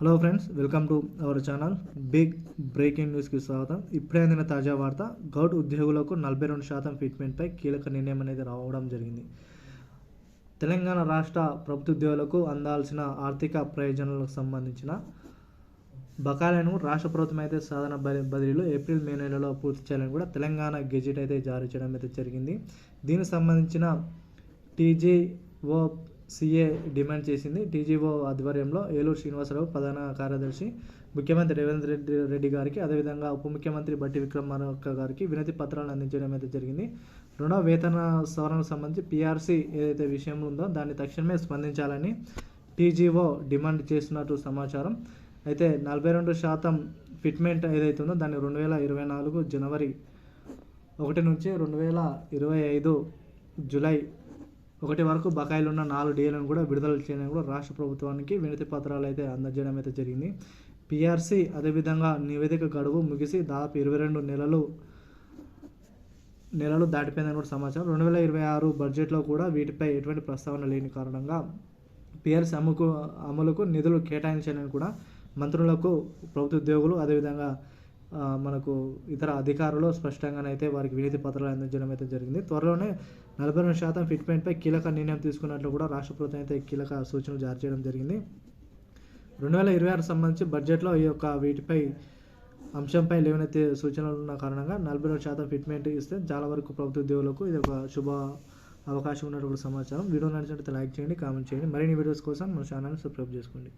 Hello friends welcome to our channel big breaking న్యూస్కి స్వాగతం. ఇప్పుడే అందిన తాజా వార్త గౌట్ ఉద్యోగులకు నలభై రెండు శాతం ఫిట్మెంట్పై కీలక నిర్ణయం అనేది రావడం జరిగింది. తెలంగాణ రాష్ట్ర ప్రభుత్వ ఉద్యోగులకు అందాల్సిన ఆర్థిక ప్రయోజనాలకు సంబంధించిన బకాయిలను రాష్ట్ర ప్రభుత్వం అయితే సాధన బదిలీలో బదిలీలు ఏప్రిల్ మే నెలలో పూర్తి చేయాలని కూడా తెలంగాణ గెజిట్ అయితే జారీ చేయడం అయితే జరిగింది. దీనికి సంబంధించిన టీజీఓ సీఏ డిమాండ్ చేసింది. టీజీఓ ఆధ్వర్యంలో ఏలూరు శ్రీనివాసరావు ప్రధాన కార్యదర్శి ముఖ్యమంత్రి రేవంత్ రెడ్డి రెడ్డి గారికి అదేవిధంగా ఉప ముఖ్యమంత్రి బట్టి విక్రమార్క గారికి వినతి పత్రాలను అందించడం అయితే జరిగింది. రుణ వేతన సవరణకు సంబంధించి పీఆర్సీ ఏదైతే విషయం ఉందో దాన్ని తక్షణమే స్పందించాలని టీజీఓ డిమాండ్ చేస్తున్నట్టు సమాచారం. అయితే నలభై రెండు శాతం ఫిట్మెంట్ ఏదైతే ఉందో దాన్ని రెండు వేల ఇరవై నాలుగు జనవరి ఒకటి నుంచి రెండు వేల ఇరవై ఐదు జూలై ఒకటి వరకు బకాయిలు ఉన్న నాలుగు డీలను కూడా విడుదల చేయడానికి కూడా రాష్ట్ర ప్రభుత్వానికి వినతి పత్రాలు అయితే అందజేయడం అయితే జరిగింది. పిఆర్సీ అదేవిధంగా నివేదిక గడువు ముగిసి దాదాపు ఇరవై రెండు నెలలు నెలలు దాటిపోయిందని కూడా సమాచారం. రెండు వేల ఇరవై ఆరు బడ్జెట్లో కూడా వీటిపై ఎటువంటి ప్రస్తావన లేని కారణంగా పిఆర్సీ అమ్ముకు అమలుకు నిధులు కేటాయించాలని కూడా మంత్రులకు ప్రభుత్వ ఉద్యోగులు అదేవిధంగా మనకు ఇతర అధికారులు స్పష్టంగానైతే వారికి వినతి పత్రాలు అందించడం అయితే జరిగింది. త్వరలోనే నలభై రెండు శాతం ఫిట్మెంట్పై కీలక నిర్ణయం తీసుకున్నట్లు కూడా రాష్ట్ర ప్రభుత్వం అయితే కీలక సూచనలు జారీ చేయడం జరిగింది. రెండు వేల ఇరవై ఆరు సంబంధించి బడ్జెట్లో ఈ యొక్క వీటిపై అంశంపై లేవనైతే సూచనలు ఉన్న కారణంగా నలభై రెండు శాతం ఫిట్మెంట్ ఇస్తే చాలా వరకు ప్రభుత్వ ఉద్యోగులకు ఇది ఒక శుభ అవకాశం ఉన్నటువంటి సమాచారం. వీడియో నచ్చినట్లయితే లైక్ చేయండి కామెంట్ చేయండి. మరిన్ని వీడియోస్ కోసం మన ఛానల్ని సబ్స్క్రైబ్ చేసుకోండి.